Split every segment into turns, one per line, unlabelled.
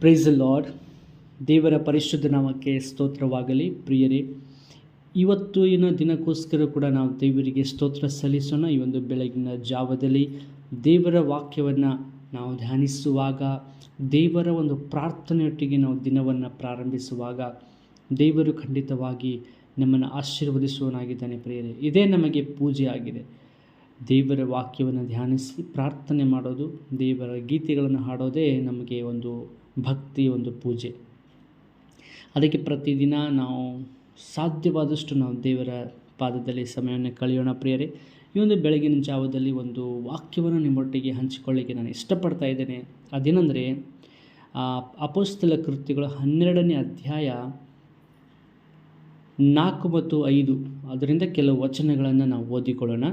Price lord ದೇವರ ಪರಿಶುದ್ಧ ನಾಮಕ್ಕೆ ಸ್ತೋತ್ರವಾಗಲಿ. ಪ್ರಿಯರೇ, ಇವತ್ತು ಇನ್ನು ದಿನಕ್ಕೋಸ್ಕರ ಕೂಡ ನಾವು ದೇವರಿಗೆ ಸ್ತೋತ್ರ ಸಲ್ಲಿಸೋಣ. ಈ ಒಂದು ಬೆಳಗಿನ ಜಾವದಲ್ಲಿ ದೇವರ ವಾಕ್ಯವನ್ನು ನಾವು ಧ್ಯಾನಿಸುವಾಗ, ದೇವರ ಒಂದು ಪ್ರಾರ್ಥನೆಯೊಟ್ಟಿಗೆ ನಾವು ದಿನವನ್ನು ಪ್ರಾರಂಭಿಸುವಾಗ ದೇವರು ಖಂಡಿತವಾಗಿ ನಮ್ಮನ್ನು ಆಶೀರ್ವದಿಸುವನಾಗಿದ್ದಾನೆ ಪ್ರಿಯರೇ. ಇದೇ ನಮಗೆ ಪೂಜೆ ಆಗಿದೆ ದೇವರ ವಾಕ್ಯವನ್ನು ಧ್ಯಾನಿಸಿ ಪ್ರಾರ್ಥನೆ ಮಾಡೋದು, ದೇವರ ಗೀತೆಗಳನ್ನು ಹಾಡೋದೇ ನಮಗೆ ಒಂದು ಭಕ್ತಿ ಒಂದು ಪೂಜೆ. ಅದಕ್ಕೆ ಪ್ರತಿದಿನ ನಾವು ಸಾಧ್ಯವಾದಷ್ಟು ನಾವು ದೇವರ ಪಾದದಲ್ಲಿ ಸಮಯವನ್ನು ಕಳೆಯೋಣ ಪ್ರಿಯರೇ. ಈ ಒಂದು ಬೆಳಗಿನ ಜಾವದಲ್ಲಿ ಒಂದು ವಾಕ್ಯವನ್ನು ನಿಮ್ಮೊಟ್ಟಿಗೆ ಹಂಚಿಕೊಳ್ಳಿಕ್ಕೆ ನಾನು ಇಷ್ಟಪಡ್ತಾ ಇದ್ದೇನೆ. ಅದೇನೆಂದರೆ ಅಪೋಸ್ತಲ ಕೃತಿಗಳು ಹನ್ನೆರಡನೇ ಅಧ್ಯಾಯ ನಾಲ್ಕು ಮತ್ತು ಐದು, ಅದರಿಂದ ಕೆಲವು ವಚನಗಳನ್ನು ನಾವು ಓದಿಕೊಳ್ಳೋಣ.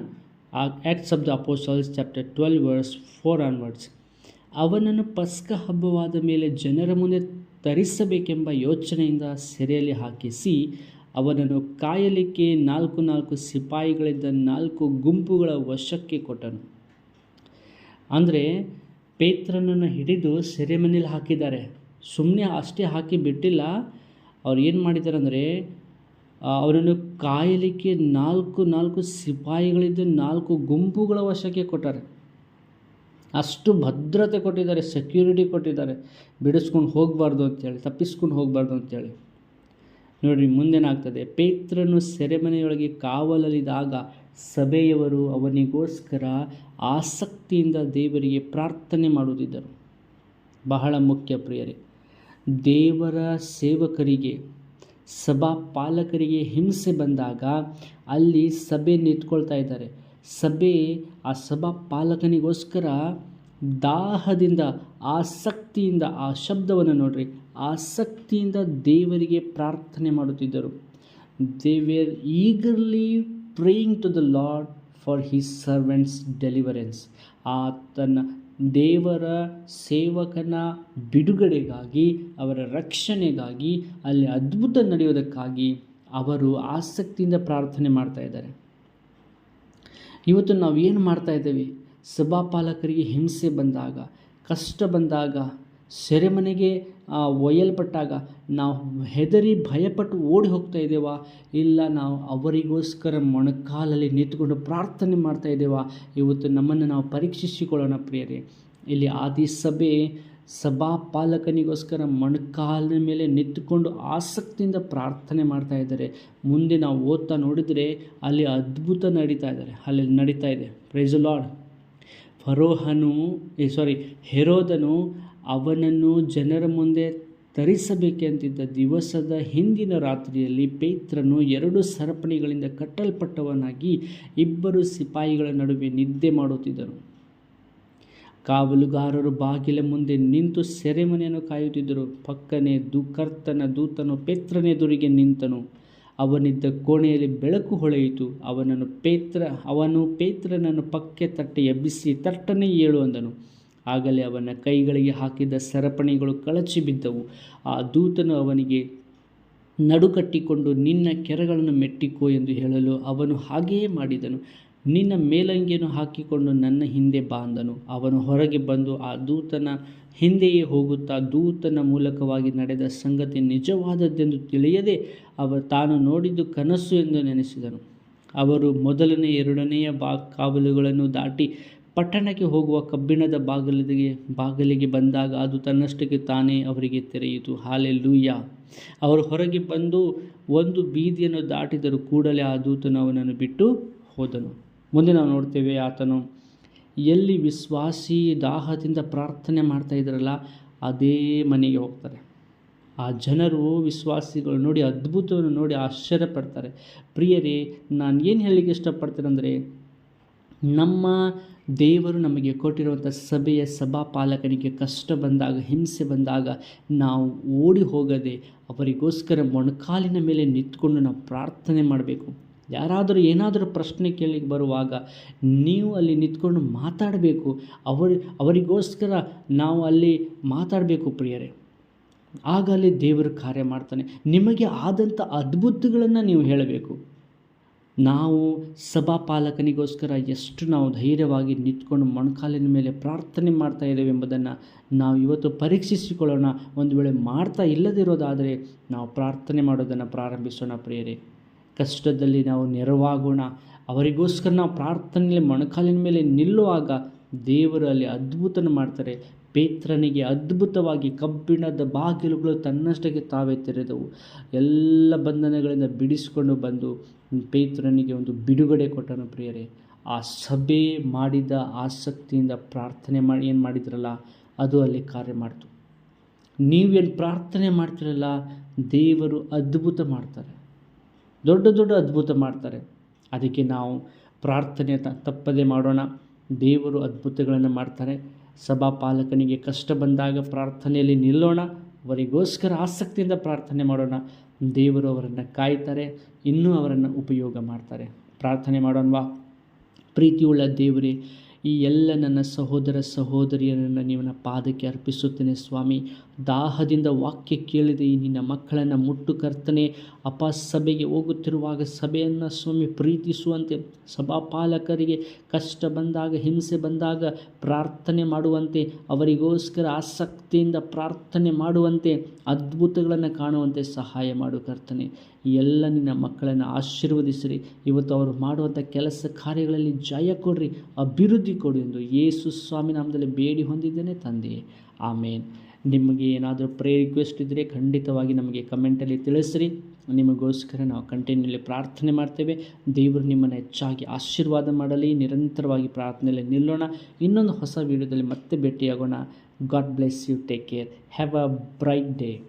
Acts of the Apostles chapter twelve verse four onwards ಅವನನ್ನು ಪಸ್ಕ ಹಬ್ಬವಾದ ಮೇಲೆ ಜನರ ಮುಂದೆ ತರಿಸಬೇಕೆಂಬ ಯೋಚನೆಯಿಂದ ಸೆರೆಯಲ್ಲಿ ಹಾಕಿಸಿ, ಅವನನ್ನು ಕಾಯಲಿಕ್ಕೆ ನಾಲ್ಕು ನಾಲ್ಕು ಸಿಪಾಯಿಗಳಿದ್ದ ನಾಲ್ಕು ಗುಂಪುಗಳ ವಶಕ್ಕೆ ಕೊಟ್ಟನು. ಅಂದರೆ ಪೇತ್ರನನ್ನು ಹಿಡಿದು ಸೆರೆಮನೇಲಿ ಹಾಕಿದ್ದಾರೆ. ಸುಮ್ಮನೆ ಅಷ್ಟೇ ಹಾಕಿ ಬಿಟ್ಟಿಲ್ಲ. ಅವ್ರು ಏನು ಮಾಡಿದ್ದಾರೆ ಅಂದರೆ ಅವನನ್ನು ಕಾಯಲಿಕ್ಕೆ ನಾಲ್ಕು ನಾಲ್ಕು ಸಿಪಾಯಿಗಳಿದ್ದ ನಾಲ್ಕು ಗುಂಪುಗಳ ವಶಕ್ಕೆ ಕೊಟ್ಟಾರೆ. ಅಷ್ಟು ಭದ್ರತೆ ಕೊಟ್ಟಿದ್ದಾರೆ ಸೆಕ್ಯೂರಿಟಿ ಕೊಟ್ಟಿದ್ದಾರೆ. ಬಿಡಿಸ್ಕೊಂಡು ಹೋಗಬಾರ್ದು ಅಂತೇಳಿ, ತಪ್ಪಿಸ್ಕೊಂಡು ಹೋಗಬಾರ್ದು ಅಂತೇಳಿ. ನೋಡಿರಿ ಮುಂದೇನಾಗ್ತದೆ ಪೇತ್ರನು ಸೆರೆಮನೆಯೊಳಗೆ ಕಾವಲಲ್ಲಿದ್ದಾಗ ಸಭೆಯವರು ಅವನಿಗೋಸ್ಕರ ಆಸಕ್ತಿಯಿಂದ ದೇವರಿಗೆ ಪ್ರಾರ್ಥನೆ ಮಾಡುತ್ತಿದ್ದರು. ಬಹಳ ಮುಖ್ಯ ಪ್ರಿಯರೇ, ದೇವರ ಸೇವಕರಿಗೆ ಸಭಾ ಪಾಲಕರಿಗೆ ಹಿಂಸೆ ಬಂದಾಗ ಅಲ್ಲಿ ಸಭೆ ನಿಂತ್ಕೊಳ್ತಾ ಇದ್ದಾರೆ. ಸಭೆ ಆ ಸಭಾ ಪಾಲಕನಿಗೋಸ್ಕರ ದಾಹದಿಂದ, ಆಸಕ್ತಿಯಿಂದ, ಆ ಶಬ್ದವನ್ನು ನೋಡ್ರಿ, ಆಸಕ್ತಿಯಿಂದ ದೇವರಿಗೆ ಪ್ರಾರ್ಥನೆ ಮಾಡುತ್ತಿದ್ದರು. They were eagerly praying to the Lord for his servants deliverance ಆತನ ದೇವರ ಸೇವಕನ ಬಿಡುಗಡೆಗಾಗಿ, ಅವರ ರಕ್ಷಣೆಗಾಗಿ ಅಲ್ಲಿ ಅದ್ಭುತ ನಡೆಯೋದಕ್ಕಾಗಿ ಅವರು ಆಸಕ್ತಿಯಿಂದ ಪ್ರಾರ್ಥನೆ ಮಾಡ್ತಾ ಇದ್ದಾರೆ. ಇವತ್ತು ನಾವು ಏನು ಮಾಡ್ತಾ ಇದ್ದೇವೆ? ಸಭಾಪಾಲಕರಿಗೆ ಹಿಂಸೆ ಬಂದಾಗ, ಕಷ್ಟ ಬಂದಾಗ, ಸೆರೆಮನೆಗೆ ಒಯ್ಯಲ್ಪಟ್ಟಾಗ ನಾವು ಹೆದರಿ ಭಯಪಟ್ಟು ಓಡಿ ಹೋಗ್ತಾ ಇದ್ದೇವಾ? ಇಲ್ಲ, ನಾವು ಅವರಿಗೋಸ್ಕರ ಮೊಣಕಾಲಲ್ಲಿ ನಿಂತುಕೊಂಡು ಪ್ರಾರ್ಥನೆ ಮಾಡ್ತಾ ಇದ್ದೇವಾ? ಇವತ್ತು ನಮ್ಮನ್ನು ನಾವು ಪರೀಕ್ಷಿಸಿಕೊಳ್ಳೋಣ ಪ್ರಿಯರೇ. ಇಲ್ಲಿ ಆದಿ ಸಭೆ ಸಭಾ ಪಾಲಕನಿಗೋಸ್ಕರ ಮೊಣಕಾಲಿನ ಮೇಲೆ ನಿಂತುಕೊಂಡು ಆಸಕ್ತಿಯಿಂದ ಪ್ರಾರ್ಥನೆ ಮಾಡ್ತಾ ಇದ್ದಾರೆ. ಮುಂದೆ ನಾವು ಓದ್ತಾ ನೋಡಿದರೆ ಅಲ್ಲಿ ಅದ್ಭುತ ನಡೀತಾ ಇದ್ದಾರೆ. ಅಲ್ಲಿ ನಡೀತಾ ಇದೆ. ಪ್ರೈಸ್ ಲಾರ್ಡ್ ಫರೋಹನು ಸಾರಿ ಹೆರೋದನು ಅವನನ್ನು ಜನರ ಮುಂದೆ ತರಿಸಬೇಕೆಂತಿದ್ದ ದಿವಸದ ಹಿಂದಿನ ರಾತ್ರಿಯಲ್ಲಿ ಪೇತ್ರನು ಎರಡು ಸರಪಣಿಗಳಿಂದ ಕಟ್ಟಲ್ಪಟ್ಟವನಾಗಿ ಇಬ್ಬರು ಸಿಪಾಯಿಗಳ ನಡುವೆ ನಿದ್ದೆ ಮಾಡುತ್ತಿದ್ದನು. ಕಾವಲುಗಾರರು ಬಾಗಿಲ ಮುಂದೆ ನಿಂತು ಸೆರೆಮನೆಯನ್ನು ಕಾಯುತ್ತಿದ್ದರು. ಪಕ್ಕನೆ ದುಕರ್ತನ ದೂತನು ಪೇತ್ರನೆದುರಿಗೆ ನಿಂತನು. ಅವನಿದ್ದ ಕೋಣೆಯಲ್ಲಿ ಬೆಳಕು ಹೊಳೆಯಿತು. ಅವನನ್ನು ಪೇತ್ರ, ಅವನು ಪೇತ್ರನನ್ನು ಪಕ್ಕೆ ತಟ್ಟೆ ಎಬ್ಬಿಸಿ ತಟ್ಟನೆ ಏಳು ಅಂದನು. ಆಗಲೇ ಅವನ ಕೈಗಳಿಗೆ ಹಾಕಿದ್ದ ಸರಪಣಿಗಳು ಕಳಚಿ ಬಿದ್ದವು. ಆ ದೂತನು ಅವನಿಗೆ, ನಡುಕಟ್ಟಿಕೊಂಡು ನಿನ್ನ ಕೆರೆಗಳನ್ನು ಮೆಟ್ಟಿಕೋ ಎಂದು ಹೇಳಲು ಅವನು ಹಾಗೆಯೇ ಮಾಡಿದನು. ನಿನ್ನ ಮೇಲಂಗಿಯನ್ನು ಹಾಕಿಕೊಂಡು ನನ್ನ ಹಿಂದೆ ಬಾಂದನು ಅವನು ಹೊರಗೆ ಬಂದು ಆ ದೂತನ ಹಿಂದೆಯೇ ಹೋಗುತ್ತಾ ದೂತನ ಮೂಲಕವಾಗಿ ನಡೆದ ಸಂಗತಿ ನಿಜವಾದದ್ದೆಂದು ತಿಳಿಯದೆ ಅವ ತಾನು ನೋಡಿದ್ದು ಕನಸು ಎಂದು ನೆನೆಸಿದನು. ಅವರು ಮೊದಲನೇ, ಎರಡನೆಯ ಬಾ ಕಾವಲುಗಳನ್ನು ದಾಟಿ ಪಟ್ಟಣಕ್ಕೆ ಹೋಗುವ ಕಬ್ಬಿಣದ ಬಾಗಿಲಿಗೆ ಬಾಗಿಲಿಗೆ ಬಂದಾಗ ಅದು ತನ್ನಷ್ಟಕ್ಕೆ ತಾನೇ ಅವರಿಗೆ ತೆರೆಯಿತು. ಹಾಲೆ ಲೂಯ್ಯ ಅವರು ಹೊರಗೆ ಬಂದು ಒಂದು ಬೀದಿಯನ್ನು ದಾಟಿದರು ಕೂಡಲೇ ಆ ದೂತನು ಅವನನ್ನು ಬಿಟ್ಟು ಹೋದನು. ಮುಂದೆ ನಾವು ನೋಡ್ತೇವೆ ಆತನು ಎಲ್ಲಿ ವಿಶ್ವಾಸಿ ದಾಹದಿಂದ ಪ್ರಾರ್ಥನೆ ಮಾಡ್ತಾ ಇದ್ದಾರಲ್ಲ, ಅದೇ ಮನೆಗೆ ಹೋಗ್ತಾರೆ. ಆ ಜನರು ವಿಶ್ವಾಸಿಗಳು ನೋಡಿ, ಅದ್ಭುತವನ್ನು ನೋಡಿ ಆಶ್ಚರ್ಯ ಪಡ್ತಾರೆ. ಪ್ರಿಯರೇ, ನಾನು ಏನು ಹೇಳಲಿಕ್ಕೆ ಇಷ್ಟಪಡ್ತೇನೆ ಅಂದರೆ, ನಮ್ಮ ದೇವರು ನಮಗೆ ಕೊಟ್ಟಿರುವಂಥ ಸಭೆಯ ಸಭಾಪಾಲಕನಿಗೆ ಕಷ್ಟ ಬಂದಾಗ, ಹಿಂಸೆ ಬಂದಾಗ ನಾವು ಓಡಿ ಹೋಗದೆ ಅವರಿಗೋಸ್ಕರ ಮೊಣಕಾಲಿನ ಮೇಲೆ ನಿಂತ್ಕೊಂಡು ನಾವು ಪ್ರಾರ್ಥನೆ ಮಾಡಬೇಕು. ಯಾರಾದರೂ ಏನಾದರೂ ಪ್ರಶ್ನೆ ಕೇಳಿಕ್ಕೆ ಬರುವಾಗ ನೀವು ಅಲ್ಲಿ ನಿಂತ್ಕೊಂಡು ಮಾತಾಡಬೇಕು. ಅವರು, ಅವರಿಗೋಸ್ಕರ ನಾವು ಅಲ್ಲಿ ಮಾತಾಡಬೇಕು ಪ್ರಿಯರೇ. ಆಗ ಅಲ್ಲಿ ದೇವರು ಕಾರ್ಯ ಮಾಡ್ತಾನೆ. ನಿಮಗೆ ಆದಂಥ ಅದ್ಭುತಗಳನ್ನು ನೀವು ಹೇಳಬೇಕು. ನಾವು ಸಭಾಪಾಲಕನಿಗೋಸ್ಕರ ಎಷ್ಟು ನಾವು ಧೈರ್ಯವಾಗಿ ನಿಂತ್ಕೊಂಡು ಮೊಣಕಾಲಿನ ಮೇಲೆ ಪ್ರಾರ್ಥನೆ ಮಾಡ್ತಾ ಇದ್ದೇವೆ ಎಂಬುದನ್ನು ನಾವು ಇವತ್ತು ಪರೀಕ್ಷಿಸಿಕೊಳ್ಳೋಣ. ಒಂದು ವೇಳೆ ಮಾಡ್ತಾ ಇಲ್ಲದಿರೋದಾದರೆ ನಾವು ಪ್ರಾರ್ಥನೆ ಮಾಡೋದನ್ನು ಪ್ರಾರಂಭಿಸೋಣ ಪ್ರಿಯರೇ. ಕಷ್ಟದಲ್ಲಿ ನಾವು ನೆರವಾಗೋಣ. ಅವರಿಗೋಸ್ಕರ ನಾವು ಪ್ರಾರ್ಥನೆಯಲ್ಲಿ ಮೊಣಕಾಲಿನ ಮೇಲೆ ನಿಲ್ಲುವಾಗ ದೇವರು ಅಲ್ಲಿ ಅದ್ಭುತನ ಮಾಡ್ತಾರೆ. ಪೇತ್ರನಿಗೆ ಅದ್ಭುತವಾಗಿ ಕಬ್ಬಿಣದ ಬಾಗಿಲುಗಳು ತನ್ನಷ್ಟಕ್ಕೆ ತಾವೇ ತೆರೆದವು. ಎಲ್ಲ ಬಂಧನಗಳಿಂದ ಬಿಡಿಸಿಕೊಂಡು ಬಂದು ಪೇತ್ರನಿಗೆ ಒಂದು ಬಿಡುಗಡೆ ಕೊಟ್ಟನು ಪ್ರಿಯರೇ. ಆ ಸಭೆ ಮಾಡಿದ ಆಸಕ್ತಿಯಿಂದ ಪ್ರಾರ್ಥನೆ ಮಾಡಿ ಏನು ಮಾಡಿದ್ರಲ್ಲ, ಅದು ಅಲ್ಲಿ ಕಾರ್ಯ ಮಾಡ್ತು. ನೀವೇನು ಪ್ರಾರ್ಥನೆ ಮಾಡ್ತಿರಲ್ಲ, ದೇವರು ಅದ್ಭುತ ಮಾಡ್ತಾರೆ. ದೊಡ್ಡ ದೊಡ್ಡ ಅದ್ಭುತ ಮಾಡ್ತಾರೆ. ಅದಕ್ಕೆ ನಾವು ಪ್ರಾರ್ಥನೆ ತಪ್ಪದೆ ಮಾಡೋಣ. ದೇವರು ಅದ್ಭುತಗಳನ್ನು ಮಾಡ್ತಾರೆ. ಸಭಾಪಾಲಕನಿಗೆ ಕಷ್ಟ ಬಂದಾಗ ಪ್ರಾರ್ಥನೆಯಲ್ಲಿ ನಿಲ್ಲೋಣ. ಅವರಿಗೋಸ್ಕರ ಆಸಕ್ತಿಯಿಂದ ಪ್ರಾರ್ಥನೆ ಮಾಡೋಣ. ದೇವರು ಅವರನ್ನು ಕಾಯ್ತಾರೆ. ಇನ್ನೂ ಅವರನ್ನು ಉಪಯೋಗ ಮಾಡ್ತಾರೆ. ಪ್ರಾರ್ಥನೆ ಮಾಡೋಣವಾ ಪ್ರೀತಿಯುಳ್ಳ ದೇವರೇ ಈ ಎಲ್ಲ ನನ್ನ ಸಹೋದರ ಸಹೋದರಿಯರನ್ನು ನಿನ್ನ ಪಾದಕ್ಕೆ ಅರ್ಪಿಸುತ್ತೇನೆ ಸ್ವಾಮಿ. ದಾಹದಿಂದ ವಾಕ್ಯ ಕೇಳಿದೆ, ಈ ನಿನ್ನ ಮಕ್ಕಳನ್ನು ಮುಟ್ಟು ಕರ್ತನೆ. ಅಪ ಸಭೆಗೆ ಹೋಗುತ್ತಿರುವಾಗ ಸಭೆಯನ್ನು ಸ್ವಾಮಿ ಪ್ರೀತಿಸುವಂತೆ, ಸಭಾಪಾಲಕರಿಗೆ ಕಷ್ಟ ಬಂದಾಗ, ಹಿಂಸೆ ಬಂದಾಗ ಪ್ರಾರ್ಥನೆ ಮಾಡುವಂತೆ, ಅವರಿಗೋಸ್ಕರ ಆಸಕ್ತಿಯಿಂದ ಪ್ರಾರ್ಥನೆ ಮಾಡುವಂತೆ, ಅದ್ಭುತಗಳನ್ನು ಕಾಣುವಂತೆ ಸಹಾಯ ಮಾಡು ಕರ್ತನೆ. ಎಲ್ಲ ನಿನ್ನ ಮಕ್ಕಳನ್ನು ಆಶೀರ್ವದಿಸಿರಿ. ಇವತ್ತು ಅವರು ಮಾಡುವಂಥ ಕೆಲಸ ಕಾರ್ಯಗಳಲ್ಲಿ ಜಯ ಕೊಡ್ರಿ, ಅಭಿವೃದ್ಧಿ ಕೊಡಿ ಎಂದು ಯೇಸು ಸ್ವಾಮಿ ನಾಮದಲ್ಲಿ ಬೇಡಿ ಹೊಂದಿದ್ದೇನೆ ತಂದೆ. ಆಮೇನ್. ನಿಮಗೆ ಏನಾದರೂ ಪ್ರೇ ರಿಕ್ವೆಸ್ಟ್ ಇದ್ದರೆ ಖಂಡಿತವಾಗಿ ನಮಗೆ ಕಮೆಂಟಲ್ಲಿ ತಿಳಿಸ್ರಿ. ನಿಮಗೋಸ್ಕರ ನಾವು ಕಂಟಿನ್ಯೂಲಿ ಪ್ರಾರ್ಥನೆ ಮಾಡ್ತೇವೆ. ದೇವರು ನಿಮ್ಮನ್ನು ಹೆಚ್ಚಾಗಿ ಆಶೀರ್ವಾದ ಮಾಡಲಿ, ನಿರಂತರವಾಗಿ ಪ್ರಾರ್ಥನೆಯಲ್ಲಿ ನಿಲ್ಲೋಣ. ಇನ್ನೊಂದು ಹೊಸ ವೀಡಿಯೋದಲ್ಲಿ ಮತ್ತೆ ಭೇಟಿಯಾಗೋಣ. God bless you take care have a bright day